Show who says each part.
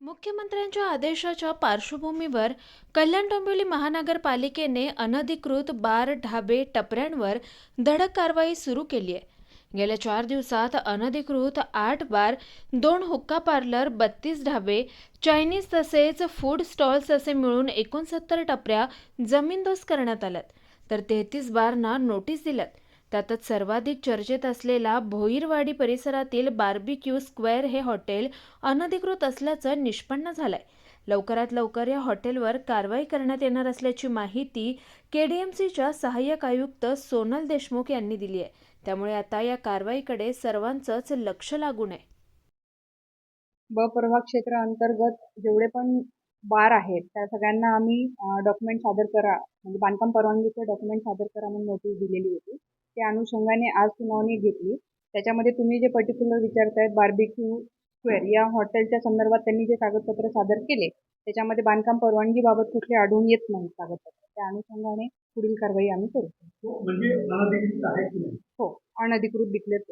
Speaker 1: मुख्यमंत्र्यांच्या आदेशाच्या पार्श्वभूमीवर कल्याण डोंबिवली महानगरपालिकेने अनधिकृत बार ढाबे टपऱ्यांवर धडक कारवाई सुरू केली आहे. गेल्या चार दिवसात अनधिकृत आठ बार दोन हुक्का पार्लर बत्तीस ढाबे चायनीज तसेच फूड स्टॉल्स असे मिळून एकोणसत्तर टपऱ्या जमीनदोस्त करण्यात आल्यात. तर तेहतीस बारना नोटीस दिल्यात. त्यातच सर्वाधिक चर्चेत असलेला भोईरवाडी परिसरातील बार्बिक्यू स्क्वेअर हे हॉटेल अनधिकृत असल्याचं निष्पन्न झालंय. लवकरात लवकर या हॉटेलवर कारवाई करण्यात येणार असल्याची माहिती केडीएमसीच्या सहाय्यक आयुक्त सोनल देशमुख यांनी दिली आहे. त्यामुळे आता या कारवाईकडे सर्वांचंच लक्ष लागून आहे.
Speaker 2: ब प्रभाग क्षेत्र अंतर्गत जेवढे पण बार आहेत त्या सगळ्यांना आम्ही डॉक्युमेंट सादर करा म्हणजे बांधकाम परवानगीचे डॉक्युमेंट सादर करा म्हणून नोटीस दिलेली होती. त्या अनुषंगाने आज सुनावणी घेतली. त्याच्यामध्ये तुम्ही जे पर्टिक्युलर विचारतायत बार्बिक्यू स्क्वेअर या हॉटेलच्या संदर्भात त्यांनी जे कागदपत्र सादर केले त्याच्यामध्ये बांधकाम परवानगीबाबत कुठले आढळून येत नाही कागदपत्र. त्या अनुषंगाने पुढील कारवाई आम्ही करू.
Speaker 3: तो म्हणजे अनधिकृत आहे की नाही?
Speaker 2: हो अनधिकृत डिक्लेअर